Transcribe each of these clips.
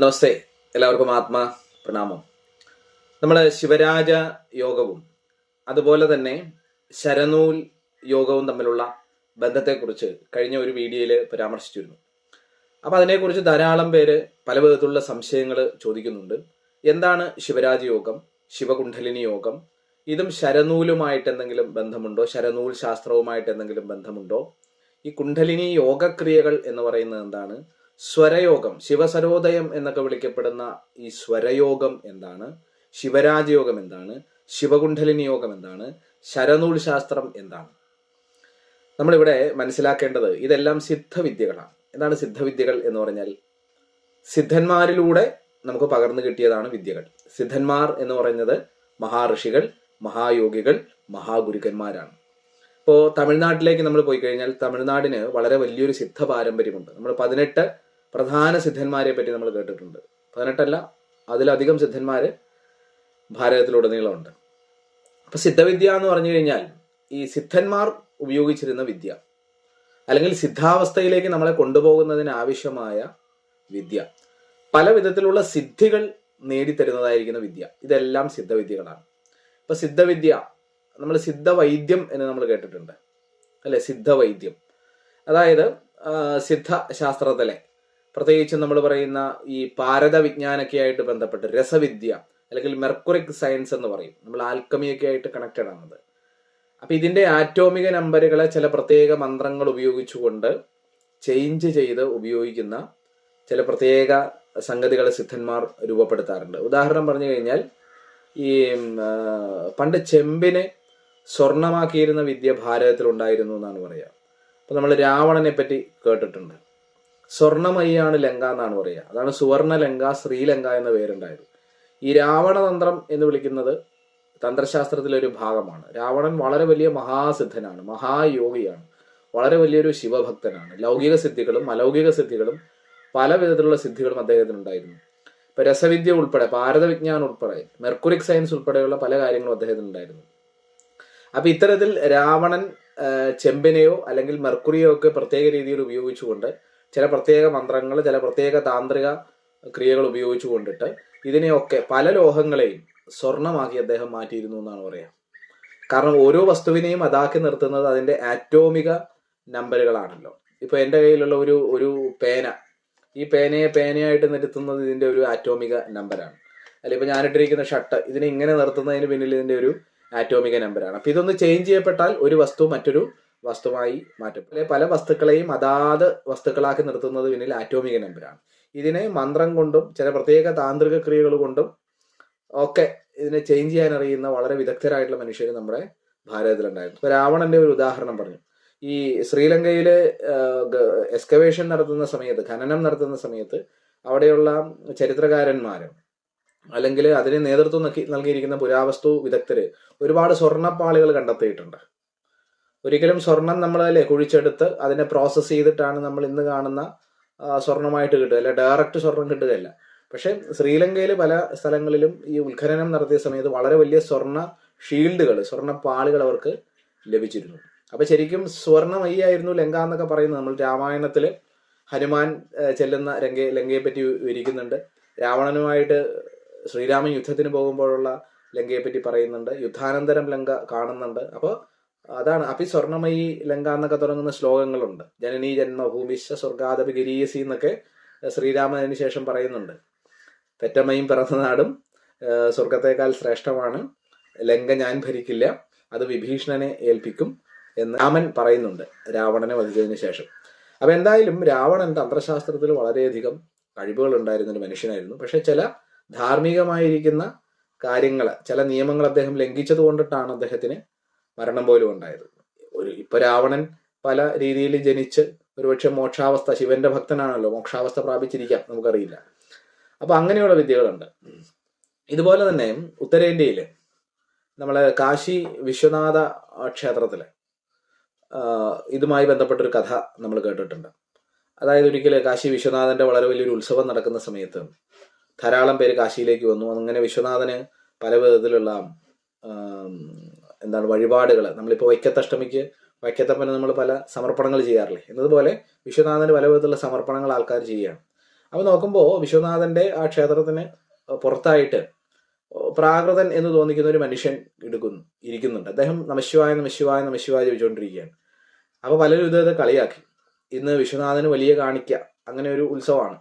നമസ്തേ. എല്ലാവർക്കും ആത്മാ പ്രണാമം. നമ്മൾ ശിവരാജ യോഗവും അതുപോലെ തന്നെ ശരനൂൽ യോഗവും തമ്മിലുള്ള ബന്ധത്തെക്കുറിച്ച് കഴിഞ്ഞ ഒരു വീഡിയോയിൽ പരാമർശിച്ചിരുന്നു. അപ്പോൾ അതിനെക്കുറിച്ച് ധാരാളം പേര് പല വിധത്തിലുള്ള സംശയങ്ങൾ ചോദിക്കുന്നുണ്ട്. എന്താണ് ശിവരാജ യോഗം ശിവകുണ്ഠലിനി യോഗം? ഇതും ശരനൂലുമായിട്ട് എന്തെങ്കിലും ബന്ധമുണ്ടോ? ശരനൂൽ ശാസ്ത്രവുമായിട്ട് എന്തെങ്കിലും ബന്ധമുണ്ടോ? ഈ കുണ്ഠലിനി യോഗക്രിയകൾ എന്ന് പറയുന്നത് എന്താണ്? സ്വരയോഗം ശിവസരോദയം എന്നൊക്കെ വിളിക്കപ്പെടുന്ന ഈ സ്വരയോഗം എന്താണ്? ശിവരാജയോഗം എന്താണ്? ശിവകുണ്ഠലിനി യോഗം എന്താണ്? ശരനൂൽ ശാസ്ത്രം എന്താണ്? നമ്മളിവിടെ മനസ്സിലാക്കേണ്ടത് ഇതെല്ലാം സിദ്ധവിദ്യകളാണ്. എന്താണ് സിദ്ധവിദ്യകൾ എന്ന് പറഞ്ഞാൽ? സിദ്ധന്മാരിലൂടെ നമുക്ക് പകർന്നു കിട്ടിയതാണ് വിദ്യകൾ. സിദ്ധന്മാർ എന്ന് പറയുന്നത് മഹാഋഷികൾ മഹായോഗികൾ മഹാഗുരുക്കന്മാരാണ്. ഇപ്പോൾ തമിഴ്നാട്ടിലേക്ക് നമ്മൾ പോയി കഴിഞ്ഞാൽ തമിഴ്നാടിന് വളരെ വലിയൊരു സിദ്ധ പാരമ്പര്യമുണ്ട് നമ്മൾ പതിനെട്ട് പ്രധാന സിദ്ധന്മാരെ പറ്റി നമ്മൾ കേട്ടിട്ടുണ്ട്. പതിനെട്ടല്ല അതിലധികം സിദ്ധന്മാര് ഭാരതത്തിലുടനീളമുണ്ട്. അപ്പൊ സിദ്ധവിദ്യ എന്ന് പറഞ്ഞു കഴിഞ്ഞാൽ ഈ സിദ്ധന്മാർ ഉപയോഗിച്ചിരുന്ന വിദ്യ അല്ലെങ്കിൽ സിദ്ധാവസ്ഥയിലേക്ക് നമ്മളെ കൊണ്ടുപോകുന്നതിന് ആവശ്യമായ വിദ്യ പല വിധത്തിലുള്ള സിദ്ധികൾ നേടിത്തരുന്നതായിരിക്കുന്ന വിദ്യ ഇതെല്ലാം സിദ്ധവിദ്യകളാണ്. ഇപ്പൊ സിദ്ധവിദ്യ നമ്മൾ സിദ്ധവൈദ്യം എന്ന് നമ്മൾ കേട്ടിട്ടുണ്ട്. അല്ലെ? സിദ്ധവൈദ്യം. അതായത് സിദ്ധ ശാസ്ത്രത്തിലെ പ്രത്യേകിച്ചും നമ്മൾ പറയുന്ന ഈ പാരത വിജ്ഞാനൊക്കെ ആയിട്ട് ബന്ധപ്പെട്ട് രസവിദ്യ അല്ലെങ്കിൽ മെർക്കുറിക് സയൻസ് എന്ന് പറയും. നമ്മൾ ആൽക്കമിയൊക്കെ ആയിട്ട് കണക്റ്റഡ് ആണത് അപ്പൊ ഇതിന്റെ ആറ്റോമിക നമ്പറുകളെ ചില പ്രത്യേക മന്ത്രങ്ങൾ ഉപയോഗിച്ചുകൊണ്ട് ചേഞ്ച് ചെയ്ത് ഉപയോഗിക്കുന്ന ചില പ്രത്യേക സംഗതികൾ സിദ്ധന്മാർ രൂപപ്പെടുത്താറുണ്ട്. ഉദാഹരണം പറഞ്ഞു കഴിഞ്ഞാൽ ഈ പണ്ട് ചെമ്പിനെ സ്വർണമാക്കിയിരുന്ന വിദ്യ ഭാരതത്തിൽ ഉണ്ടായിരുന്നു എന്നാണ് പറയുക. അപ്പൊ നമ്മൾ രാവണനെ പറ്റി കേട്ടിട്ടുണ്ട്. സ്വർണമയ്യാണ് ലങ്ക എന്നാണ് പറയുക. അതാണ് സുവർണ ലങ്ക ശ്രീലങ്ക എന്ന പേരുണ്ടായത്. ഈ രാവണതന്ത്രം എന്ന് വിളിക്കുന്നത് തന്ത്രശാസ്ത്രത്തിലെ ഒരു ഭാഗമാണ്. രാവണൻ വളരെ വലിയ മഹാസിദ്ധനാണ് മഹായോഗിയാണ്. വളരെ വലിയൊരു ശിവഭക്തനാണ്. ലൗകിക സിദ്ധികളും അലൗകിക സിദ്ധികളും പല വിധത്തിലുള്ള സിദ്ധികളും അദ്ദേഹത്തിന് ഉണ്ടായിരുന്നു ഇപ്പൊ രസവിദ്യ ഉൾപ്പെടെ ഭാരതവിജ്ഞാനം ഉൾപ്പെടെ മെർക്കുറിക് സയൻസ് ഉൾപ്പെടെയുള്ള പല കാര്യങ്ങളും അദ്ദേഹത്തിന് ഉണ്ടായിരുന്നു അപ്പൊ ഇത്തരത്തിൽ രാവണൻ ചെമ്പിനെയോ അല്ലെങ്കിൽ മെർക്കുറിയോ ഒക്കെ പ്രത്യേക രീതിയിൽ ഉപയോഗിച്ചുകൊണ്ട് ചില പ്രത്യേക മന്ത്രങ്ങൾ ചില പ്രത്യേക താന്ത്രിക ക്രിയകൾ ഉപയോഗിച്ചു കൊണ്ടിട്ട് ഇതിനെയൊക്കെ പല ലോഹങ്ങളെയും സ്വർണമാക്കി അദ്ദേഹം മാറ്റിയിരുന്നു എന്നാണ് പറയാം. കാരണം ഓരോ വസ്തുവിനെയും അതാക്കി നിർത്തുന്നത് അതിന്റെ ആറ്റോമിക നമ്പറുകളാണല്ലോ. ഇപ്പൊ എന്റെ കയ്യിലുള്ള ഒരു ഒരു പേന ഈ പേനയെ പേനയായിട്ട് നിർത്തുന്നത് ഇതിന്റെ ഒരു ആറ്റോമിക നമ്പറാണ്. അല്ല ഇപ്പൊ ഞാനിട്ടിരിക്കുന്ന ഷർട്ട് ഇതിനെ ഇങ്ങനെ നിർത്തുന്നതിന് പിന്നിൽ ഇതിന്റെ ഒരു ആറ്റോമിക നമ്പറാണ്. അപ്പൊ ഇതൊന്ന് ചേഞ്ച് ചെയ്യപ്പെട്ടാൽ ഒരു വസ്തു മറ്റൊരു വസ്തുവായി മാറ്റും അല്ലെ പല വസ്തുക്കളെയും അതാത് വസ്തുക്കളാക്കി നിർത്തുന്നത് പിന്നിൽ ആറ്റോമിക നമ്പറാണ് ഇതിനെ മന്ത്രം കൊണ്ടും ചില പ്രത്യേക താന്ത്രിക ക്രിയകൾ കൊണ്ടും ഒക്കെ ഇതിനെ ചേഞ്ച് ചെയ്യാൻ അറിയുന്ന വളരെ വിദഗ്ധരായിട്ടുള്ള മനുഷ്യർ നമ്മുടെ ഭാരതത്തിലുണ്ടായിരുന്നു. ഇപ്പൊ രാവണന്റെ ഒരു ഉദാഹരണം പറഞ്ഞു. ഈ ശ്രീലങ്കയിലെ എക്സ്കവേഷൻ നടത്തുന്ന സമയത്ത് ഖനനം നടത്തുന്ന സമയത്ത് അവിടെയുള്ള ചരിത്രകാരന്മാര് അല്ലെങ്കിൽ അതിന് നേതൃത്വം നൽകിയിരിക്കുന്ന പുരാവസ്തു വിദഗ്ധര് ഒരുപാട് സ്വർണപ്പാളികൾ കണ്ടെത്തിയിട്ടുണ്ട്. ഒരിക്കലും സ്വർണം നമ്മൾ അല്ലേ കുഴിച്ചെടുത്ത് അതിനെ പ്രോസസ്സ് ചെയ്തിട്ടാണ് നമ്മൾ ഇന്ന് കാണുന്ന സ്വർണമായിട്ട് കിട്ടുക. അല്ലെ ഡയറക്റ്റ് സ്വർണം കിട്ടുകയല്ല. പക്ഷെ ശ്രീലങ്കയിൽ പല സ്ഥലങ്ങളിലും ഈ ഉത്ഖനനം നടത്തിയ സമയത്ത് വളരെ വലിയ സ്വർണ ഷീൽഡുകൾ സ്വർണ പാളികൾ അവർക്ക് ലഭിച്ചിരുന്നു. അപ്പൊ ശരിക്കും സ്വർണമയ്യായിരുന്നു ലങ്ക എന്നൊക്കെ പറയുന്നത്. നമ്മൾ രാമായണത്തിൽ ഹനുമാൻ ചെല്ലുന്ന ലങ്ക ലങ്കയെ പറ്റി വിവരിക്കുന്നുണ്ട്. രാവണനുമായിട്ട് ശ്രീരാമൻ യുദ്ധത്തിന് പോകുമ്പോഴുള്ള ലങ്കയെ പറ്റി പറയുന്നുണ്ട്. യുദ്ധാനന്തരം ലങ്ക കാണുന്നുണ്ട്. അപ്പോൾ അതാണ്. അപ്പി സ്വർണമയി ലങ്ക എന്നൊക്കെ തുടങ്ങുന്ന ശ്ലോകങ്ങളുണ്ട്. ജനനീ ജന്മഭൂമിശ സ്വർഗാദപി ഗിരീയസി എന്നൊക്കെ ശ്രീരാമൻ ശേഷം പറയുന്നുണ്ട്. പെറ്റമ്മയും പിറന്ന നാടും സ്വർഗത്തേക്കാൾ ശ്രേഷ്ഠമാണ്. ലങ്ക ഞാൻ ഭരിക്കില്ല അത് വിഭീഷണനെ ഏൽപ്പിക്കും എന്ന് രാമൻ പറയുന്നുണ്ട് രാവണനെ വധിച്ചതിന് ശേഷം. അപ്പൊ എന്തായാലും രാവണൻ തന്ത്രശാസ്ത്രത്തിൽ വളരെയധികം കഴിവുകൾ ഉണ്ടായിരുന്ന ഒരു മനുഷ്യനായിരുന്നു. പക്ഷെ ചില ധാർമ്മികമായിരിക്കുന്ന കാര്യങ്ങൾ ചില നിയമങ്ങൾ അദ്ദേഹം ലംഘിച്ചത് കൊണ്ടിട്ടാണ് അദ്ദേഹത്തിന് മരണം പോലും ഉണ്ടായത്. ഒരു ഇപ്പൊ രാവണൻ പല രീതിയിൽ ജനിച്ച് ഒരുപക്ഷെ മോക്ഷാവസ്ഥ ശിവന്റെ ഭക്തനാണല്ലോ മോക്ഷാവസ്ഥ പ്രാപിച്ചിരിക്കാം നമുക്കറിയില്ല. അപ്പൊ അങ്ങനെയുള്ള വിദ്യകളുണ്ട്. ഇതുപോലെ തന്നെ ഉത്തരേന്ത്യയിൽ നമ്മളെ കാശി വിശ്വനാഥ ക്ഷേത്രത്തിൽ ഇതുമായി ബന്ധപ്പെട്ടൊരു കഥ നമ്മൾ കേട്ടിട്ടുണ്ട്. അതായത് ഒരിക്കൽ കാശി വിശ്വനാഥന്റെ വളരെ വലിയൊരു ഉത്സവം നടക്കുന്ന സമയത്ത് ധാരാളം പേര് കാശിയിലേക്ക് വന്നു. അങ്ങനെ വിശ്വനാഥന് പല വിധത്തിലുള്ള എന്താണ് വഴിപാടുകൾ നമ്മളിപ്പോൾ വൈക്കത്തഷ്ടമിക്ക് വൈക്കത്തപ്പന് നമ്മൾ പല സമർപ്പണങ്ങൾ ചെയ്യാറില്ലേ? എന്നതുപോലെ വിശ്വനാഥന് പല വിധത്തിലുള്ള സമർപ്പണങ്ങൾ ആൾക്കാർ ചെയ്യുകയാണ്. അപ്പോൾ നോക്കുമ്പോൾ വിശ്വനാഥന്റെ ആ ക്ഷേത്രത്തിന് പുറത്തായിട്ട് പ്രാകൃതൻ എന്ന് തോന്നിക്കുന്ന ഒരു മനുഷ്യൻ എടുക്കുന്നു ഇരിക്കുന്നുണ്ട്. അദ്ദേഹം നമശിവായ നമശിവായ നമശിവായ ചോദിച്ചുകൊണ്ടിരിക്കുകയാണ് അപ്പോൾ പലരും ഇത് കളിയാക്കി. ഇന്ന് വിശ്വനാഥന് വലിയ കാണിക്ക അങ്ങനെ ഒരു ഉത്സവമാണ്.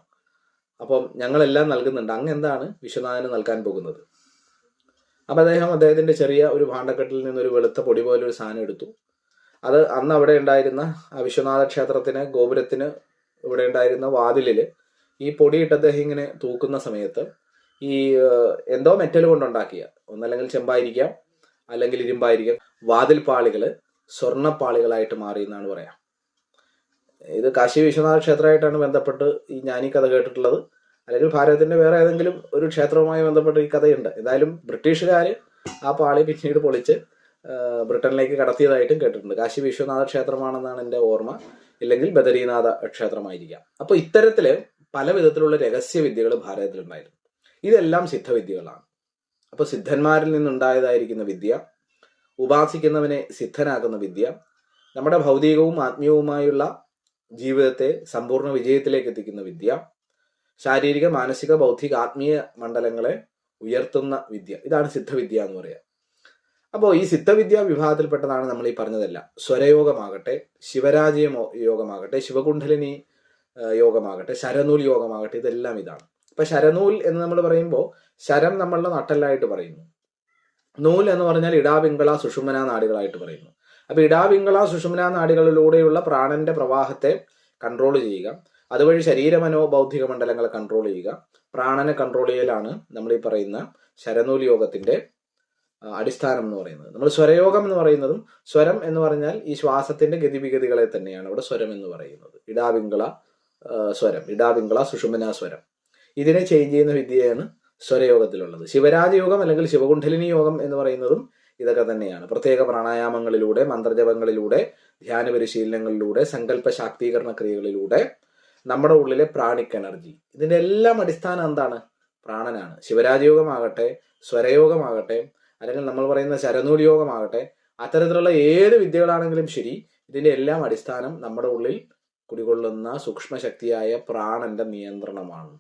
അപ്പം ഞങ്ങളെല്ലാം നൽകുന്നുണ്ട്. അങ്ങ് എന്താണ് വിശ്വനാഥന് നൽകാൻ പോകുന്നത്? അപ്പം അദ്ദേഹം അദ്ദേഹത്തിന്റെ ചെറിയ ഒരു ഭാണ്ഡക്കെട്ടിൽ ഒരു വെളുത്ത പൊടി പോലെ ഒരു സാധനം എടുത്തു. അത് അന്ന് അവിടെ ഉണ്ടായിരുന്ന വിശ്വനാഥ ക്ഷേത്രത്തിന് ഗോപുരത്തിന് ഇവിടെ ഉണ്ടായിരുന്ന വാതിലിൽ ഈ പൊടിയിട്ട് അദ്ദേഹം ഇങ്ങനെ തൂക്കുന്ന സമയത്ത് ഈ എന്തോ മെറ്റൽ കൊണ്ടുണ്ടാക്കിയ. ഒന്നല്ലെങ്കിൽ ചെമ്പായിരിക്കാം അല്ലെങ്കിൽ ഇരുമ്പായിരിക്കാം. വാതിൽ പാളികൾ സ്വർണപ്പാളികളായിട്ട് മാറി എന്നാണ് പറയാം. ഇത് കാശി വിശ്വനാഥ ക്ഷേത്രമായിട്ടാണ് ബന്ധപ്പെട്ട് ഈ ഞാനീ കഥ കേട്ടിട്ടുള്ളത്. അല്ലെങ്കിൽ ഭാരതത്തിന്റെ വേറെ ഏതെങ്കിലും ഒരു ക്ഷേത്രവുമായി ബന്ധപ്പെട്ട ഈ കഥയുണ്ട്. എന്തായാലും ബ്രിട്ടീഷുകാർ ആ പാളി പിന്നീട് പൊളിച്ച് ബ്രിട്ടനിലേക്ക് കടത്തിയതായിട്ടും കേട്ടിട്ടുണ്ട്. കാശി വിശ്വനാഥ ക്ഷേത്രമാണെന്നാണ് എന്റെ ഓർമ്മ. ഇല്ലെങ്കിൽ ബദരീനാഥ ക്ഷേത്രമായിരിക്കാം. അപ്പോൾ ഇത്തരത്തിൽ പല വിധത്തിലുള്ള രഹസ്യ വിദ്യകൾ ഭാരതത്തിലുണ്ടായിരുന്നു. ഇതെല്ലാം സിദ്ധവിദ്യകളാണ്. അപ്പോൾ സിദ്ധന്മാരിൽ നിന്നുണ്ടായതായിരിക്കുന്ന വിദ്യ ഉപാസിക്കുന്നവനെ സിദ്ധനാക്കുന്ന വിദ്യ നമ്മുടെ ഭൗതികവും ആത്മീയവുമായുള്ള ജീവിതത്തെ സമ്പൂർണ വിജയത്തിലേക്ക് എത്തിക്കുന്ന വിദ്യ ശാരീരിക മാനസിക ബൗദ്ധിക ആത്മീയ മണ്ഡലങ്ങളെ ഉയർത്തുന്ന വിദ്യ. ഇതാണ് സിദ്ധവിദ്യ എന്ന് പറയുക അപ്പോൾ ഈ സിദ്ധവിദ്യ വിഭാഗത്തിൽപ്പെട്ടതാണ് നമ്മൾ ഈ പറഞ്ഞതെല്ലാം. സ്വരയോഗമാകട്ടെ ശിവരാജയ യോഗമാകട്ടെ ശിവകുണ്ഠലിനി യോഗമാകട്ടെ ശരനൂൽ യോഗമാകട്ടെ ഇതെല്ലാം ഇതാണ്. ഇപ്പൊ ശരനൂൽ എന്ന് നമ്മൾ പറയുമ്പോൾ ശരം നമ്മളുടെ നട്ടല്ലായിട്ട് പറയുന്നു. നൂൽ എന്ന് പറഞ്ഞാൽ ഇടാവിംഗള സുഷുമന നാടികളായിട്ട് പറയുന്നു. അപ്പൊ ഇടാവിംഗള സുഷുമന നാടികളിലൂടെയുള്ള പ്രാണന്റെ പ്രവാഹത്തെ കൺട്രോൾ ചെയ്യുക. അതുവഴി ശരീരമനോ ബൗദ്ധിക മണ്ഡലങ്ങളെ കൺട്രോൾ ചെയ്യുക. പ്രാണനെ കൺട്രോൾ ചെയ്യലാണ് നമ്മൾ ഈ പറയുന്ന ശരനൂൽ യോഗത്തിന്റെ അടിസ്ഥാനം എന്ന് പറയുന്നത്. നമ്മൾ സ്വരയോഗം എന്ന് പറയുന്നതും സ്വരം എന്ന് പറഞ്ഞാൽ ഈ ശ്വാസത്തിന്റെ ഗതിവിഗതികളെ തന്നെയാണ് ഇവിടെ സ്വരം എന്ന് പറയുന്നത്. ഇടാവിംഗള സ്വരം. ഇടാവിംഗള സുഷുമന സ്വരം. ഇതിനെ ചേഞ്ച് ചെയ്യുന്ന വിദ്യയാണ് സ്വരയോഗത്തിലുള്ളത്. ശിവരാജയോഗം അല്ലെങ്കിൽ ശിവകുണ്ഠലിനി യോഗം എന്ന് പറയുന്നതും ഇതൊക്കെ തന്നെയാണ്. പ്രത്യേക പ്രാണായാമങ്ങളിലൂടെ മന്ത്രജപങ്ങളിലൂടെ ധ്യാന പരിശീലനങ്ങളിലൂടെ സങ്കല്പ ശാക്തീകരണ ക്രിയകളിലൂടെ നമ്മുടെ ഉള്ളിലെ പ്രാണിക് എനർജി. ഇതിന്റെ എല്ലാം അടിസ്ഥാനം എന്താണ്? പ്രാണനാണ്. ശിവരാജയോഗമാകട്ടെ സ്വരയോഗമാകട്ടെ അല്ലെങ്കിൽ നമ്മൾ പറയുന്ന ശരനൂൽ യോഗമാകട്ടെ അത്തരത്തിലുള്ള ഏത് വിദ്യകളാണെങ്കിലും ശരി ഇതിന്റെ എല്ലാം അടിസ്ഥാനം നമ്മുടെ ഉള്ളിൽ കുടികൊള്ളുന്ന സൂക്ഷ്മശക്തിയായ പ്രാണന്റെ നിയന്ത്രണമാണ്.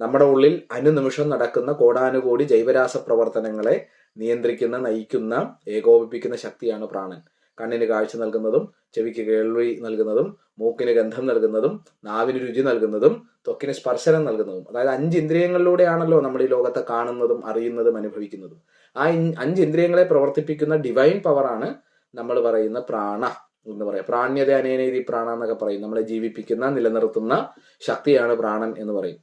നമ്മുടെ ഉള്ളിൽ അനുനിമിഷം നടക്കുന്ന കോടാനുകോടി ജൈവരാസ പ്രവർത്തനങ്ങളെ നിയന്ത്രിക്കുന്ന നയിക്കുന്ന ഏകോപിപ്പിക്കുന്ന ശക്തിയാണ് പ്രാണൻ. കണ്ണിന് കാഴ്ച നൽകുന്നതും ചെവിക്ക് കേൾവി നൽകുന്നതും മൂക്കിന് ഗന്ധം നൽകുന്നതും നാവിന് രുചി നൽകുന്നതും ത്വക്കിന് സ്പർശനം നൽകുന്നതും. അതായത് അഞ്ച് ഇന്ദ്രിയങ്ങളിലൂടെയാണല്ലോ നമ്മൾ ഈ ലോകത്തെ കാണുന്നതും അറിയുന്നതും അനുഭവിക്കുന്നതും. ആ അഞ്ച് ഇന്ദ്രിയങ്ങളെ പ്രവർത്തിപ്പിക്കുന്ന ഡിവൈൻ പവറാണ് നമ്മൾ പറയുന്ന പ്രാണ എന്ന് പറയാം. പ്രാണ്യത അനേനീതി പ്രാണ എന്നൊക്കെ പറയും. നമ്മളെ ജീവിപ്പിക്കുന്ന നിലനിർത്തുന്ന ശക്തിയാണ് പ്രാണൻ എന്ന് പറയും.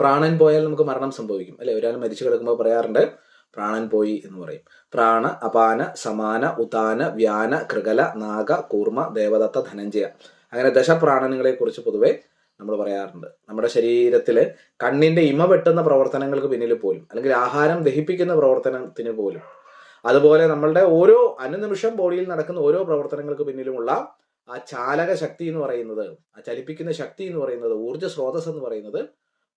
പ്രാണൻ പോയാൽ നമുക്ക് മരണം സംഭവിക്കും. അല്ലെ? ഒരാൾ മരിച്ചു കിടക്കുമ്പോൾ പറയാറുണ്ട് പ്രാണൻ പോയി എന്ന് പറയും. പ്രാണ അപാന സമാന ഉദാന വ്യാന കൃകല നാഗ കൂർമ്മ ദേവദത്ത ധനഞ്ജയ. അങ്ങനെ ദശപ്രാണനങ്ങളെ കുറിച്ച് പൊതുവെ നമ്മൾ പറയാറുണ്ട്. നമ്മുടെ ശരീരത്തിൽ കണ്ണിന്റെ ഇമ വെട്ടുന്ന പ്രവർത്തനങ്ങൾക്ക് പിന്നിൽ പോലും അല്ലെങ്കിൽ ആഹാരം ദഹിപ്പിക്കുന്ന പ്രവർത്തനത്തിന് പോലും അതുപോലെ നമ്മളുടെ ഓരോ അനുനിമിഷം ബോഡിയിൽ നടക്കുന്ന ഓരോ പ്രവർത്തനങ്ങൾക്ക് പിന്നിലുമുള്ള ആ ചാലക ശക്തി എന്ന് പറയുന്നത് ആ ചലിപ്പിക്കുന്ന ശക്തി എന്ന് പറയുന്നത് ഊർജ സ്രോതസ് എന്ന് പറയുന്നത്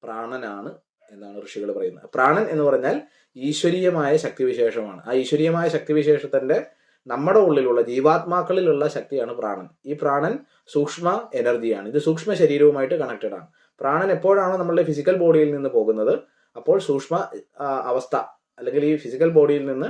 പ്രാണനാണ് എന്നാണ് ഋഷികൾ പറയുന്നത്. പ്രാണൻ എന്ന് പറഞ്ഞാൽ ഈശ്വരീയമായ ശക്തിവിശേഷമാണ്. ആ ഈശ്വരീയമായ ശക്തിവിശേഷത്തിന്റെ നമ്മുടെ ഉള്ളിലുള്ള ജീവാത്മാക്കളിലുള്ള ശക്തിയാണ് പ്രാണൻ. ഈ പ്രാണൻ സൂക്ഷ്മ എനർജിയാണ്. ഇത് സൂക്ഷ്മ ശരീരവുമായിട്ട് കണക്റ്റഡ് ആണ്. പ്രാണൻ എപ്പോഴാണോ നമ്മളുടെ ഫിസിക്കൽ ബോഡിയിൽ നിന്ന് പോകുന്നത് അപ്പോൾ സൂക്ഷ്മ അവസ്ഥ അല്ലെങ്കിൽ ഈ ഫിസിക്കൽ ബോഡിയിൽ നിന്ന്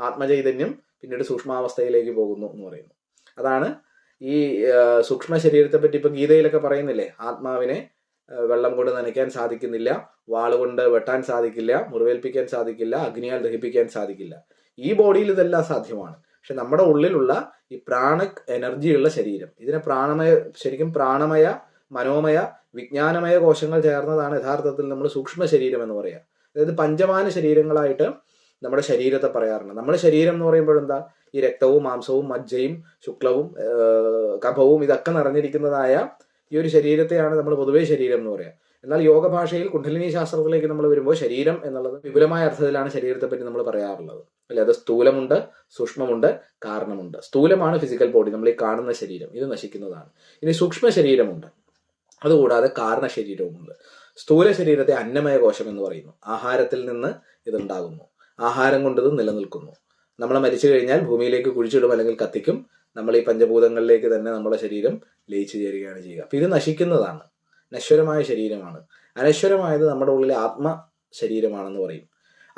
ആത്മചൈതന്യം പിന്നീട് സൂക്ഷ്മാവസ്ഥയിലേക്ക് പോകുന്നു എന്ന് പറയുന്നു. അതാണ് ഈ സൂക്ഷ്മ ശരീരത്തെ പറ്റി ഇപ്പൊ ഗീതയിലൊക്കെ പറയുന്നില്ലേ? ആത്മാവിനെ വെള്ളം കൊണ്ട് നനയ്ക്കാൻ സാധിക്കുന്നില്ല വാളുകൊണ്ട് വെട്ടാൻ സാധിക്കില്ല മുറിവേൽപ്പിക്കാൻ സാധിക്കില്ല അഗ്നിയാൽ ദഹിപ്പിക്കാൻ സാധിക്കില്ല. ഈ ബോഡിയിൽ ഇതെല്ലാം സാധ്യമാണ്. പക്ഷെ നമ്മുടെ ഉള്ളിലുള്ള ഈ പ്രാണക് എനർജിയുള്ള ശരീരം ഇതിനെ പ്രാണമയ ശരിക്കും പ്രാണമയ മനോമയ വിജ്ഞാനമയ കോശങ്ങൾ ചേർന്നതാണ് യഥാർത്ഥത്തിൽ നമ്മൾ സൂക്ഷ്മ ശരീരം എന്ന് പറയാം. അതായത് പഞ്ചമാന ശരീരങ്ങളായിട്ട് നമ്മുടെ ശരീരത്തെ പറയാറുണ്ട്. നമ്മുടെ ശരീരം എന്ന് പറയുമ്പോൾ എന്താ? ഈ രക്തവും മാംസവും മജ്ജയും ശുക്ലവും കഫവും ഇതൊക്കെ നിറഞ്ഞിരിക്കുന്നതായ ഈ ഒരു ശരീരത്തെയാണ് നമ്മൾ പൊതുവേ ശരീരം എന്ന് പറയാം. എന്നാൽ യോഗ ഭാഷയിൽ കുണ്ഡലിനി ശാസ്ത്രത്തിലേക്ക് നമ്മൾ വരുമ്പോൾ ശരീരം എന്നുള്ളത് വിപുലമായ അർത്ഥത്തിലാണ് ശരീരത്തെ പറ്റി നമ്മൾ പറയാറുള്ളത്. അല്ലെ? അത് സ്ഥൂലമുണ്ട് സൂക്ഷ്മമുണ്ട് കാരണമുണ്ട്. സ്ഥൂലമാണ് ഫിസിക്കൽ ബോഡി നമ്മൾ ഈ കാണുന്ന ശരീരം. ഇത് നശിക്കുന്നതാണ്. ഇനി സൂക്ഷ്മ ശരീരമുണ്ട്. അതുകൂടാതെ കാരണ ശരീരവുമുണ്ട്. സ്ഥൂല ശരീരത്തെ അന്നമയ കോശം എന്ന് പറയുന്നു. ആഹാരത്തിൽ നിന്ന് ഇതുണ്ടാകുന്നു. ആഹാരം കൊണ്ടത് നിലനിൽക്കുന്നു. നമ്മൾ മരിച്ചു കഴിഞ്ഞാൽ ഭൂമിയിലേക്ക് കുഴിച്ചിടും അല്ലെങ്കിൽ കത്തിക്കും. നമ്മൾ ഈ പഞ്ചഭൂതങ്ങളിലേക്ക് തന്നെ നമ്മുടെ ശരീരം ലയിച്ചു ചേരുകയാണ് ചെയ്യുക. അപ്പൊ ഇത് നശിക്കുന്നതാണ്. നശ്വരമായ ശരീരമാണ്. അനശ്വരമായത് നമ്മുടെ ഉള്ളിലെ ആത്മ ശരീരമാണെന്ന് പറയും.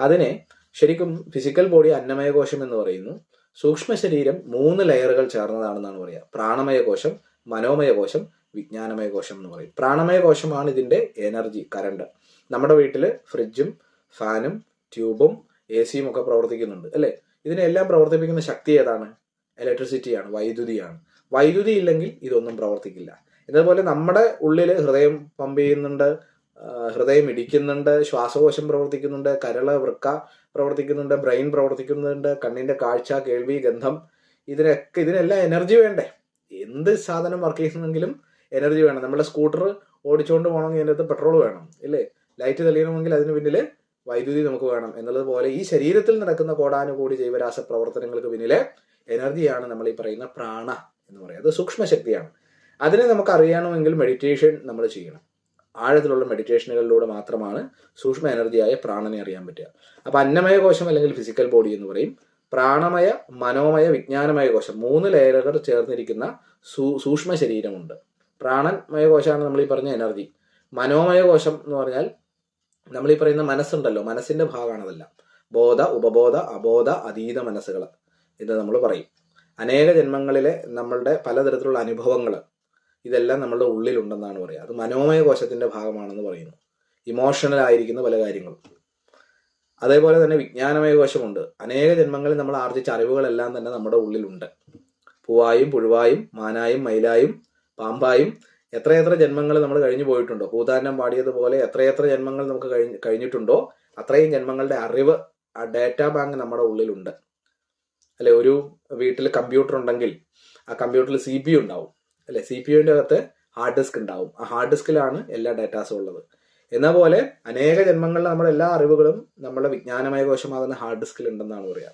അതിനെ ശരിക്കും ഫിസിക്കൽ ബോഡി അന്നമയ കോശം എന്ന് പറയുന്നു. സൂക്ഷ്മ ശരീരം മൂന്ന് ലെയറുകൾ ചേർന്നതാണെന്നാണ് പറയുക. പ്രാണമയ കോശം മനോമയ കോശം വിജ്ഞാനമയ കോശം എന്ന് പറയും പ്രാണമയ കോശമാണ് ഇതിന്റെ എനർജി കറണ്ട് നമ്മുടെ വീട്ടിൽ ഫ്രിഡ്ജും ഫാനും ട്യൂബും എ സിയും ഒക്കെ പ്രവർത്തിക്കുന്നുണ്ട്. അല്ലേ? ഇതിനെല്ലാം പ്രവർത്തിപ്പിക്കുന്ന ശക്തി ഏതാണ്? ഇലക്ട്രിസിറ്റിയാണ് വൈദ്യുതിയാണ്. വൈദ്യുതി ഇല്ലെങ്കിൽ ഇതൊന്നും പ്രവർത്തിക്കില്ല. ഇതേപോലെ നമ്മുടെ ഉള്ളിൽ ഹൃദയം പമ്പ് ചെയ്യുന്നുണ്ട് ഹൃദയം ഇടിക്കുന്നുണ്ട് ശ്വാസകോശം പ്രവർത്തിക്കുന്നുണ്ട് കരൾ വൃക്ക പ്രവർത്തിക്കുന്നുണ്ട് ബ്രെയിൻ പ്രവർത്തിക്കുന്നുണ്ട് കണ്ണിന്റെ കാഴ്ച കേൾവി ഗന്ധം ഇതിനൊക്കെ ഇതിനെല്ലാം എനർജി വേണ്ടേ? എന്ത് സാധനം വർക്ക് ചെയ്യുന്നെങ്കിലും എനർജി വേണം. നമ്മുടെ സ്കൂട്ടർ ഓടിച്ചുകൊണ്ട് പോകണമെങ്കിൽ അതിനകത്ത് പെട്രോൾ വേണം ഇല്ലേ? ലൈറ്റ് തെളിയണമെങ്കിൽ അതിന് പിന്നിൽ വൈദ്യുതി നമുക്ക് വേണം. എന്നുള്ളതുപോലെ ഈ ശരീരത്തിൽ നടക്കുന്ന കോടാനുകൂടി ജൈവരാസ പ്രവർത്തനങ്ങൾക്ക് പിന്നിലെ എനർജിയാണ് നമ്മൾ ഈ പറയുന്ന പ്രാണ എന്ന് പറയുന്നത്. അത് സൂക്ഷ്മ ശക്തിയാണ് അതിനെ നമുക്ക് അറിയണമെങ്കിൽ മെഡിറ്റേഷൻ നമ്മൾ ചെയ്യണം. ആഴത്തിലുള്ള മെഡിറ്റേഷനുകളിലൂടെ മാത്രമാണ് സൂക്ഷ്മ എനർജിയായ പ്രാണനെ അറിയാൻ പറ്റുക. അപ്പൊ അന്നമയ കോശം അല്ലെങ്കിൽ ഫിസിക്കൽ ബോഡി എന്ന് പറയും. പ്രാണമയ മനോമയ വിജ്ഞാനമയ കോശം മൂന്ന് ലെയറുകൾ ചേർന്നിരിക്കുന്ന സൂക്ഷ്മ ശരീരമുണ്ട്. പ്രാണമയ കോശമാണ് നമ്മൾ ഈ പറഞ്ഞ എനർജി. മനോമയ കോശം എന്ന് പറഞ്ഞാൽ നമ്മൾ ഈ പറയുന്ന മനസ്സുണ്ടല്ലോ. മനസ്സിന്റെ ഭാഗമാണ് അതെല്ലാം ബോധ ഉപബോധ അബോധ അതീത മനസ്സുകൾ. എന്ന് നമ്മൾ പറയും. അനേക ജന്മങ്ങളിലെ നമ്മളുടെ പലതരത്തിലുള്ള അനുഭവങ്ങൾ ഇതെല്ലാം നമ്മളുടെ ഉള്ളിലുണ്ടെന്നാണ് പറയുക. അത് മനോമയ കോശത്തിന്റെ ഭാഗമാണെന്ന് പറയുന്നു. ഇമോഷണൽ ആയിരിക്കുന്ന പല കാര്യങ്ങളും. അതേപോലെ തന്നെ വിജ്ഞാനമയ കോശമുണ്ട് അനേക ജന്മങ്ങളിൽ നമ്മൾ ആർജിച്ച അറിവുകളെല്ലാം തന്നെ നമ്മുടെ ഉള്ളിലുണ്ട്. പൂവായും പുഴുവായും മാനായും മയിലായും പാമ്പായും എത്രയെത്ര ജന്മങ്ങൾ നമ്മൾ കഴിഞ്ഞു പോയിട്ടുണ്ടോ? ഭൂതാന്നം പാടിയതുപോലെ എത്രയെത്ര ജന്മങ്ങൾ നമുക്ക് കഴിഞ്ഞ് കഴിഞ്ഞിട്ടുണ്ടോ? അത്രയും ജന്മങ്ങളുടെ അറിവ് ആ ഡാറ്റാ ബാങ്ക് നമ്മുടെ ഉള്ളിലുണ്ട്. അല്ലെ ഒരു വീട്ടിൽ കമ്പ്യൂട്ടർ ഉണ്ടെങ്കിൽ ആ കമ്പ്യൂട്ടറിൽ സി പി യു ഉണ്ടാവും. അല്ലെ സി പി യുവിന്റെ അകത്ത് ഹാർഡ് ഡിസ്ക് ഉണ്ടാവും. ആ ഹാർഡ് ഡിസ്കിലാണ് എല്ലാ ഡേറ്റാസും ഉള്ളത്. എന്ന പോലെ അനേക ജന്മങ്ങളിൽ നമ്മുടെ എല്ലാ അറിവുകളും നമ്മുടെ വിജ്ഞാനമയ കോശമാകുന്ന ഹാർഡ് ഡിസ്കിൽ ഉണ്ടെന്നാണ് പറയുക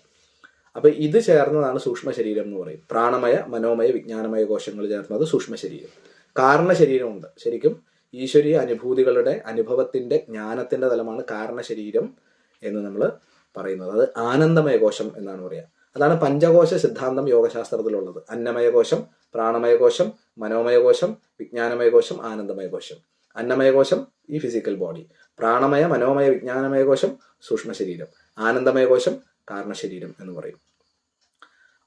അപ്പൊ ഇത് ചേർന്നതാണ് സൂക്ഷ്മ ശരീരം എന്ന് പറയും. പ്രാണമയ മനോമയ വിജ്ഞാനമയ കോശങ്ങൾ ചേർന്നത് സൂക്ഷ്മ ശരീരം. കാരണ ശരീരമുണ്ട് ശരിക്കും ഈശ്വരീയ അനുഭൂതികളുടെ അനുഭവത്തിന്റെ ജ്ഞാനത്തിന്റെ തലമാണ് കാരണ ശരീരം എന്ന് നമ്മൾ പറയുന്നത്. അത് ആനന്ദമയ കോശം എന്നാണ് പറയുക അതാണ് പഞ്ചകോശ സിദ്ധാന്തം യോഗശാസ്ത്രത്തിലുള്ളത്. അന്നമയകോശം പ്രാണമയകോശം മനോമയകോശം വിജ്ഞാനമയകോശം ആനന്ദമയകോശം. കോശം വിജ്ഞാനമയ കോശം ആനന്ദമയ കോശം അന്നമയ കോശം ഈ ഫിസിക്കൽ ബോഡി പ്രാണമയ മനോമയ വിജ്ഞാനമയകോശം സൂക്ഷ്മ ശരീരം ആനന്ദമയകോശം കാരണശരീരം ശരീരം എന്ന് പറയും.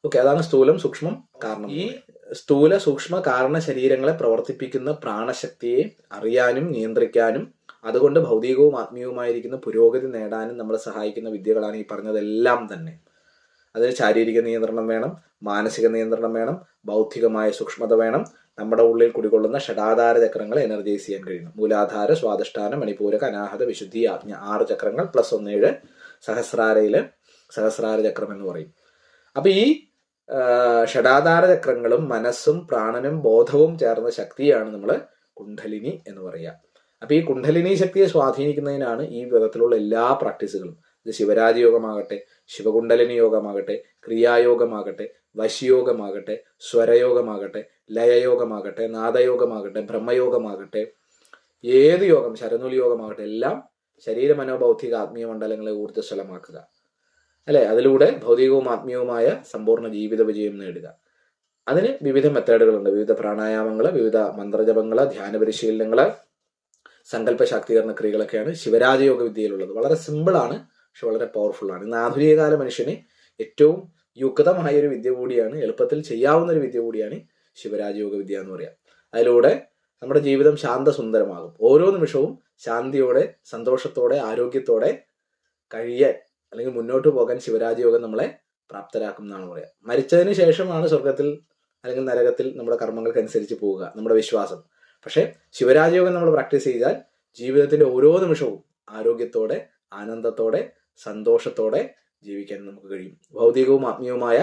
ഓക്കെ അതാണ് സ്ഥൂലം സൂക്ഷ്മം കാരണം ഈ സ്ഥൂല സൂക്ഷ്മ കാരണ ശരീരങ്ങളെ പ്രവർത്തിപ്പിക്കുന്ന പ്രാണശക്തിയെ അറിയാനും നിയന്ത്രിക്കാനും അതുകൊണ്ട് ഭൗതികവും ആത്മീയവുമായിരിക്കുന്ന പുരോഗതി നേടാനും നമ്മളെ സഹായിക്കുന്ന വിദ്യകളാണ് ഈ പറഞ്ഞതെല്ലാം തന്നെ. അതിന് ശാരീരിക നിയന്ത്രണം വേണം മാനസിക നിയന്ത്രണം വേണം ബൗദ്ധികമായ സൂക്ഷ്മത വേണം. നമ്മുടെ ഉള്ളിൽ കുടികൊള്ളുന്ന ഷഡാധാര ചക്രങ്ങളെ എനർജൈസ് ചെയ്യാൻ കഴിയണം. മൂലാധാര സ്വാദിഷ്ഠാന മണിപൂരക അനാഹത വിശുദ്ധി ആജ്ഞ ആറ് ചക്രങ്ങൾ പ്ലസ് ഒന്നേഴ് സഹസ്രാരയിൽ സഹസ്രാര ചക്രം എന്ന് പറയും. അപ്പൊ ഈ ഷടാധാര ചക്രങ്ങളും മനസ്സും പ്രാണനും ബോധവും ചേർന്ന ശക്തിയാണ് നമ്മൾ കുണ്ഠലിനി എന്ന് പറയുക അപ്പൊ ഈ കുണ്ഠലിനി ശക്തിയെ സ്വാധീനിക്കുന്നതിനാണ് ഈ വിധത്തിലുള്ള എല്ലാ പ്രാക്ടീസുകളും ഇത് ശിവരാജയോഗമാകട്ടെ ശിവകുണ്ടലിനി യോഗമാകട്ടെ ക്രിയായോഗമാകട്ടെ വശിയോഗമാകട്ടെ സ്വരയോഗമാകട്ടെ ലയയോഗമാകട്ടെ നാദയോഗമാകട്ടെ ബ്രഹ്മയോഗമാകട്ടെ ഏത് യോഗം ശരനൂൽ യോഗമാകട്ടെ എല്ലാം ശരീര മനോഭൗതിക ആത്മീയ മണ്ഡലങ്ങളെ ഊർജസ്വലമാക്കുക. അല്ലെ? അതിലൂടെ ഭൗതികവും ആത്മീയവുമായ സമ്പൂർണ ജീവിത വിജയം നേടുക. അതിന് വിവിധ മെത്തേഡുകളുണ്ട്. വിവിധ പ്രാണായാമങ്ങൾ വിവിധ മന്ത്രജപങ്ങൾ ധ്യാന പരിശീലനങ്ങൾ സങ്കല്പ ശാക്തീകരണ ക്രിയകളൊക്കെയാണ് ശിവരാജയോഗ വിദ്യയിലുള്ളത്. വളരെ സിമ്പിളാണ് പക്ഷെ വളരെ പവർഫുൾ ആണ്. ഇന്ന് ആധുനിക കാല മനുഷ്യന് ഏറ്റവും യുക്തമായ ഒരു വിദ്യ കൂടിയാണ് എളുപ്പത്തിൽ ചെയ്യാവുന്ന ഒരു വിദ്യ കൂടിയാണ് ശിവരാജയോഗ വിദ്യ എന്ന് പറയാം. അതിലൂടെ നമ്മുടെ ജീവിതം ശാന്തസുന്ദരമാകും. ഓരോ നിമിഷവും ശാന്തിയോടെ സന്തോഷത്തോടെ ആരോഗ്യത്തോടെ കഴിയാൻ അല്ലെങ്കിൽ മുന്നോട്ട് പോകാൻ ശിവരാജയോഗം നമ്മളെ പ്രാപ്തരാക്കും എന്നാണ് പറയാം. മരിച്ചതിന് ശേഷമാണ് സ്വർഗത്തിൽ അല്ലെങ്കിൽ നരകത്തിൽ നമ്മുടെ കർമ്മങ്ങൾക്കനുസരിച്ച് പോവുക നമ്മുടെ വിശ്വാസം. പക്ഷേ ശിവരാജയോഗം നമ്മൾ പ്രാക്ടീസ് ചെയ്താൽ ജീവിതത്തിന്റെ ഓരോ നിമിഷവും ആരോഗ്യത്തോടെ ആനന്ദത്തോടെ സന്തോഷത്തോടെ ജീവിക്കാൻ നമുക്ക് കഴിയും. ഭൗതികവും ആത്മീയവുമായ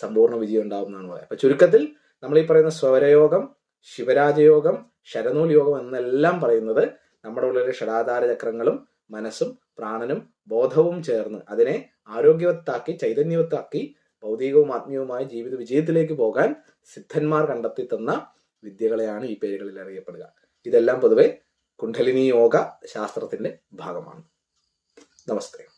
സമ്പൂർണ വിജയം ഉണ്ടാവും എന്നാണ് പറയാം അപ്പൊ ചുരുക്കത്തിൽ നമ്മൾ ഈ പറയുന്ന സ്വരയോഗം ശിവരാജയോഗം ശരനൂൽ യോഗം എന്നെല്ലാം പറയുന്നത് നമ്മുടെ ഉള്ളിലെ ഷടാധാര ചക്രങ്ങളും മനസ്സും പ്രാണനും ബോധവും ചേർന്ന് അതിനെ ആരോഗ്യവത്താക്കി ചൈതന്യവത്താക്കി ഭൗതികവും ആത്മീയവുമായ ജീവിത വിജയത്തിലേക്ക് പോകാൻ സിദ്ധന്മാർ കണ്ടെത്തി തന്ന വിദ്യകളെയാണ് ഈ പേരുകളിൽ അറിയപ്പെടുക. ഇതെല്ലാം പൊതുവെ കുണ്ഡലിനി യോഗ ശാസ്ത്രത്തിന്റെ ഭാഗമാണ്. നമസ്തേ